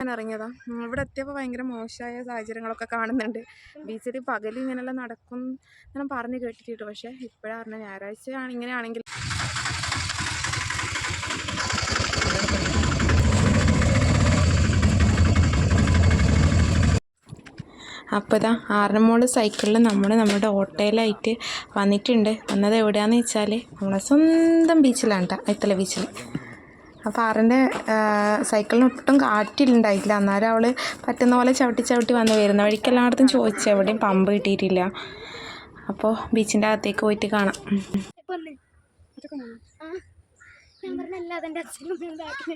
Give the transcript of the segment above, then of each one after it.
ഞാൻ ഇറങ്ങിയതാ ഇവിടെ എത്തിയപ്പോൾ ഭയങ്കര മോശമായ സാഹചര്യങ്ങളൊക്കെ കാണുന്നുണ്ട്. ബീച്ചിൽ പകൽ ഇങ്ങനെയുള്ള നടക്കും ഞാൻ പറഞ്ഞ് കേട്ടിട്ട് പക്ഷേ ഇപ്പോഴാണ് പറഞ്ഞത് ഞായറാഴ്ച ആണ് ഇങ്ങനെയാണെങ്കിൽ. അപ്പോൾ ഇതാ ആറന്മുള സൈക്കിളിൽ നമ്മൾ നമ്മുടെ ഓട്ടോയിലായിട്ട് വന്നിട്ടുണ്ട്. വന്നത് എവിടെയാണെന്ന് വെച്ചാൽ നമ്മളെ സ്വന്തം ബീച്ചിലാണ് കേട്ടോ ഐത്തല ബീച്ചിൽ അപ്പോൾ ആറിന്റെ സൈക്കിളിന് ഒട്ടും കാറ്റിലുണ്ടായിട്ടില്ല അന്നേരം അവൾ പറ്റുന്ന പോലെ ചവിട്ടി ചവിട്ടി വന്ന് വരുന്ന. വഴിക്ക് എല്ലായിടത്തും ചോദിച്ചു. എവിടെയും പമ്പ് കിട്ടിയിട്ടില്ല. അപ്പോൾ ബീച്ചിന്റെ അകത്തേക്ക് പോയിട്ട് കാണാം. ആ ഞാൻ പറഞ്ഞ അല്ല അതെന്റെ അച്ഛനും ബാക്ക്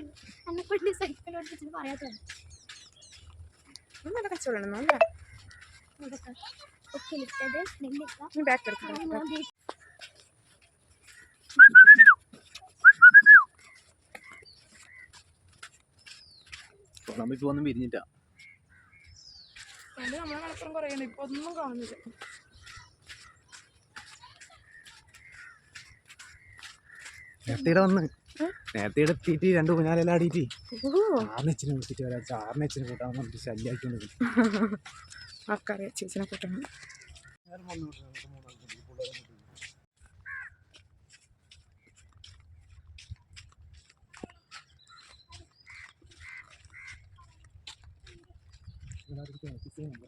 മോന്തി നമ്മളിപ്പോ ഒന്നും വിരിഞ്ഞിട്ടാ. അത് നമ്മളെ മലപ്പുറം കുറേ ഉണ്ട് ഒന്നും കാണുന്നില്ല. നേരത്തെ വന്ന്. നേരത്തെ എത്തിയിട്ട് രണ്ട് കുഞ്ഞാലെല്ലാം ആടിയിട്ട്. ആറിനച്ചിനെ വിളിച്ചിട്ട് വരാം. ആറിനച്ചിനെ കൂട്ടാന്ന് പറഞ്ഞിട്ട് ശല്യാക്കിക്കൊണ്ട് ആൾക്കറിയാം ചേച്ചിനെ കൂട്ടണം. tem aqui, tem uma.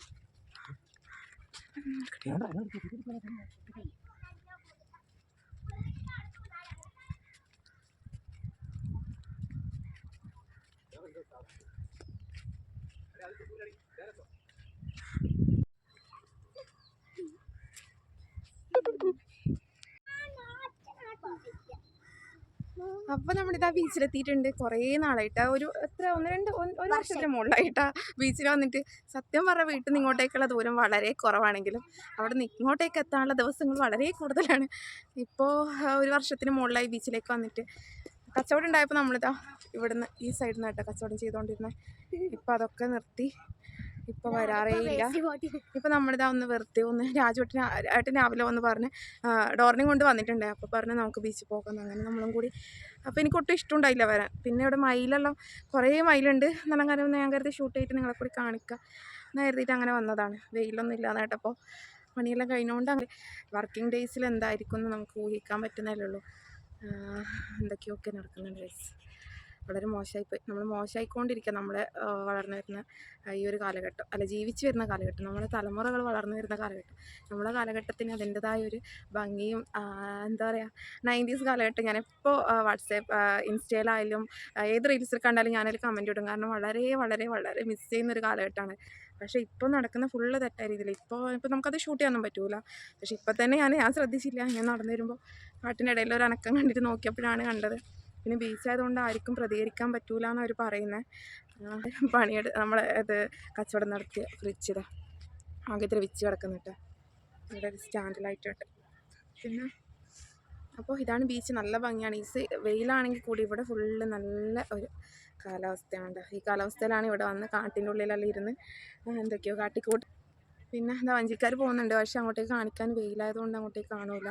Thank you. അപ്പോൾ നമ്മളിതാ ബീച്ചിലെത്തിയിട്ടുണ്ട് കുറേ നാളായിട്ട്. ഒരു എത്ര? ഒന്ന് രണ്ട് ഒരു വർഷത്തിന് മുകളിലായിട്ടാ ബീച്ചിൽ വന്നിട്ട്. സത്യം പറഞ്ഞ വീട്ടിൽ നിന്ന് ഇങ്ങോട്ടേക്കുള്ള ദൂരം വളരെ കുറവാണെങ്കിലും അവിടെ നിന്ന് ഇങ്ങോട്ടേക്ക് എത്താനുള്ള ദിവസങ്ങൾ വളരെ കൂടുതലാണ്. ഇപ്പോൾ ഒരു വർഷത്തിന് മുകളിലായി ബീച്ചിലേക്ക് വന്നിട്ട്. കച്ചവടം ഉണ്ടായപ്പോൾ നമ്മളിതാ ഇവിടുന്ന് ഈ സൈഡിൽ നിന്ന് കേട്ടോ കച്ചവടം ചെയ്തുകൊണ്ടിരുന്നത് ഇപ്പോൾ അതൊക്കെ നിർത്തി. ഇപ്പോൾ വരാറേ ഇല്ല ഇപ്പൊ നമ്മളിതാ ഒന്ന് വെറുതെ ഒന്ന് രാജുവട്ടിന് ഏട്ടൻ രാവിലെ വന്ന് പറഞ്ഞ് ഡോറിനെ കൊണ്ട് വന്നിട്ടുണ്ട്. അപ്പോൾ പറഞ്ഞ് നമുക്ക് ബീച്ചിൽ പോകാം അങ്ങനെ നമ്മളും കൂടി. അപ്പോൾ എനിക്ക് ഒട്ടും ഇഷ്ടമുണ്ടായില്ല വരാൻ. പിന്നെ ഇവിടെ മയിലെല്ലാം കുറേ മയിലുണ്ട് നല്ല കാര്യം ഞാൻ കരുതി ഷൂട്ട് ചെയ്തിട്ട് നിങ്ങളെ കൂടി കാണിക്കാം എന്ന് കരുതിയിട്ട് അങ്ങനെ വന്നതാണ്. വെയിലൊന്നും ഇല്ലാന്ന് കേട്ടപ്പോൾ പണിയെല്ലാം കഴിഞ്ഞുകൊണ്ട് അങ്ങനെ വർക്കിംഗ് ഡേയ്സിൽ എന്തായിരിക്കും എന്ന് നമുക്ക് ഊഹിക്കാൻ പറ്റുന്നതല്ലേ ഉള്ളൂ. എന്തൊക്കെയൊക്കെ നടക്കുന്നുണ്ട് ഗൈസ് വളരെ മോശമായിപ്പോയി നമ്മൾ മോശമായിക്കൊണ്ടിരിക്കുക നമ്മളെ വളർന്നു വരുന്ന ഈ ഒരു കാലഘട്ടം. അല്ല ജീവിച്ചു വരുന്ന കാലഘട്ടം. നമ്മുടെ തലമുറകൾ വളർന്നു വരുന്ന കാലഘട്ടം. നമ്മുടെ കാലഘട്ടത്തിന് അതിന്റെതായ ഒരു ഭംഗിയും എന്താ പറയുക നയന്റീസ് കാലഘട്ടം ഞാനെപ്പോൾ വാട്സാപ്പ് ഇൻസ്റ്റയിലായാലും ഏത് റീൽസിൽ കണ്ടാലും ഞാനൊരു കമന്റ് ഇടും. കാരണം വളരെ വളരെ വളരെ മിസ് ചെയ്യുന്ന ഒരു കാലഘട്ടമാണ്. പക്ഷേ ഇപ്പോൾ നടക്കുന്ന ഫുള്ള് തെറ്റായ രീതിയിൽ ഇപ്പോൾ ഇപ്പോൾ നമുക്കത് ഷൂട്ട് ചെയ്യാനൊന്നും പറ്റൂല. പക്ഷേ ഇപ്പം തന്നെ ഞാൻ ഞാൻ ശ്രദ്ധിച്ചില്ല. ഞാൻ നടന്നു വരുമ്പോൾ കാട്ടിനിടയിൽ ഒരു അനക്കം കണ്ടിട്ട് നോക്കിയപ്പോഴാണ് കണ്ടത്. പിന്നെ ബീച്ചായതുകൊണ്ട് ആർക്കും പ്രതികരിക്കാൻ പറ്റൂല അവർ പറയുന്നത് പണിയെടു നമ്മളെ ഇത് കച്ചവടം നടത്തിയ ഫ്രിഡ്ജിടെ ആകെ ഇത്തിരി വിച്ച് കിടക്കുന്നിട്ട് ഇവിടെ ഒരു സ്റ്റാൻഡിലായിട്ടുണ്ട് പിന്നെ അപ്പോൾ ഇതാണ് ബീച്ച് നല്ല ഭംഗിയാണ്. ഈ വെയിലാണെങ്കിൽ കൂടി ഇവിടെ ഫുള്ള് നല്ല ഒരു കാലാവസ്ഥയാണ് ഈ കാലാവസ്ഥയിലാണ് ഇവിടെ വന്ന് കാട്ടിന്റെ ഉള്ളിലെല്ലാം ഇരുന്ന് എന്തൊക്കെയോ കാട്ടിക്കൂട്ട്. പിന്നെ എന്താ വഞ്ചിക്കാർ പോകുന്നുണ്ട്. പക്ഷെ അങ്ങോട്ടേക്ക് കാണിക്കാൻ വെയിലായതുകൊണ്ട് അങ്ങോട്ടേക്ക് കാണൂല.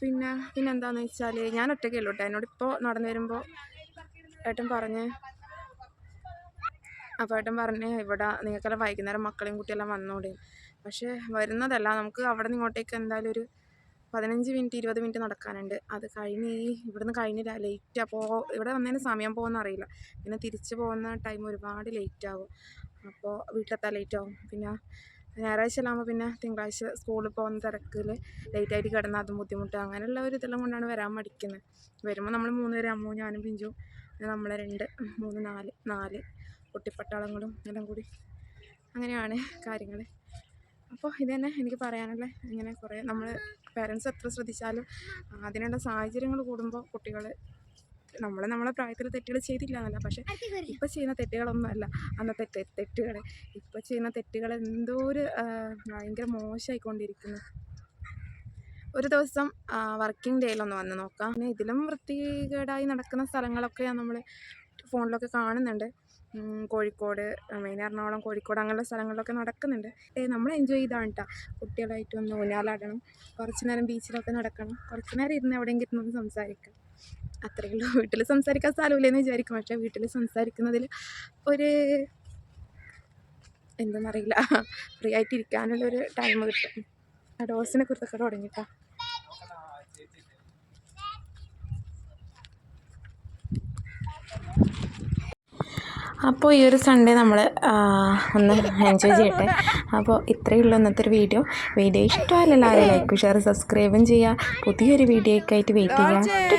പിന്നെ പിന്നെ എന്താണെന്ന് വെച്ചാൽ ഞാൻ ഒറ്റയ്ക്കല്ലോ കേട്ടോ എന്നോട് ഇപ്പോൾ നടന്നു വരുമ്പോൾ ഏട്ടൻ പറഞ്ഞ് അപ്പോൾ ഏട്ടൻ പറഞ്ഞ് ഇവിടെ നിങ്ങൾക്കെല്ലാം വൈകുന്നേരം മക്കളെയും കുട്ടിയെല്ലാം വന്നോടെ പക്ഷേ വരുന്നതല്ല നമുക്ക് അവിടെ നിന്ന് ഇങ്ങോട്ടേക്ക് എന്തായാലും ഒരു പതിനഞ്ച് മിനിറ്റ് ഇരുപത് മിനിറ്റ് നടക്കാനുണ്ട്. അത് കഴിഞ്ഞ് ഈ ഇവിടുന്ന് കഴിഞ്ഞില്ല ലേറ്റ് അപ്പോൾ ഇവിടെ വന്നതിന് സമയം പോകുന്ന അറിയില്ല. പിന്നെ തിരിച്ച് പോകുന്ന ടൈം ഒരുപാട് ലേറ്റ് ആവും. അപ്പോൾ വീട്ടിലെത്താൻ ലേറ്റ് പിന്നെ ഞായറാഴ്ച ആകുമ്പോൾ പിന്നെ തിങ്കളാഴ്ച സ്കൂളിൽ പോകുന്ന തിരക്കിൽ ലേറ്റായിട്ട് കിടന്നാൽ അതും ബുദ്ധിമുട്ട് അങ്ങനെയുള്ള ഒരു ഇതെല്ലാം കൊണ്ടാണ് വരാൻ മടിക്കുന്നത് വരുമ്പോൾ നമ്മൾ മൂന്ന് പേര് അമ്മു ഞാനും പിഞ്ചു പിന്നെ നമ്മളെ രണ്ട് മൂന്ന് നാല് നാല് കുട്ടിപ്പട്ടാളങ്ങളും എല്ലാം കൂടി. അങ്ങനെയാണ് കാര്യങ്ങൾ അപ്പോൾ ഇത് തന്നെ എനിക്ക് പറയാനുള്ള ഇങ്ങനെ കുറേ നമ്മൾ പേരൻസ് എത്ര ശ്രദ്ധിച്ചാലും അതിനുള്ള സാഹചര്യങ്ങൾ കൂടുമ്പോൾ കുട്ടികൾ നമ്മൾ നമ്മളെ പ്രായത്തിൽ തെറ്റുകൾ ചെയ്തില്ല എന്നല്ല പക്ഷേ ഇപ്പം ചെയ്യുന്ന തെറ്റുകളൊന്നും അല്ല. അന്നത്തെ തെറ്റുകൾ ഇപ്പം ചെയ്യുന്ന തെറ്റുകൾ എന്തോ ഒരു ഭയങ്കര മോശമായിക്കൊണ്ടിരിക്കുന്നു ഒരു ദിവസം വർക്കിംഗ് ഡേയിലൊന്ന് വന്ന് നോക്കാം. പിന്നെ ഇതിലും വൃത്തികേടായി നടക്കുന്ന സ്ഥലങ്ങളൊക്കെ നമ്മൾ ഫോണിലൊക്കെ കാണുന്നുണ്ട്. കോഴിക്കോട് മെയിൻ എറണാകുളം കോഴിക്കോട് അങ്ങനെയുള്ള സ്ഥലങ്ങളിലൊക്കെ നടക്കുന്നുണ്ട്. ഏ നമ്മൾ എൻജോയ് ചെയ്താണ് കേട്ടോ കുട്ടികളായിട്ടൊന്ന് ഊഞ്ഞാലാടണം. കുറച്ച് നേരം ബീച്ചിലൊക്കെ നടക്കണം. കുറച്ച് നേരം ഇരുന്ന് എവിടെയെങ്കിലും ഇരുന്നൊന്ന് സംസാരിക്കാം. അത്രയേ ഉള്ളൂ. വീട്ടിൽ സംസാരിക്കാൻ സ്ഥലമില്ലെന്ന് വിചാരിക്കും. പക്ഷേ വീട്ടിൽ സംസാരിക്കുന്നതിൽ ഒരു എന്താണെന്നറിയില്ല ഫ്രീ ആയിട്ടിരിക്കാനുള്ളൊരു ടൈം കിട്ടും. ആ ഡോസിനെ കുറിച്ചൊക്കെ തുടങ്ങിയിട്ടാ അപ്പോൾ ഈ ഒരു സൺഡേ നമ്മൾ ഒന്ന് എൻജോയ് ചെയ്യട്ടെ. അപ്പോൾ ഇത്രയേ ഉള്ളൂ ഇന്നത്തെ ഒരു വീഡിയോ വീഡിയോ ഇഷ്ടമല്ല എല്ലാവരും ലൈക്കും ഷെയർ സബ്സ്ക്രൈബും ചെയ്യുക പുതിയൊരു വീഡിയോയ്ക്കായിട്ട് വെയിറ്റ് ചെയ്യുക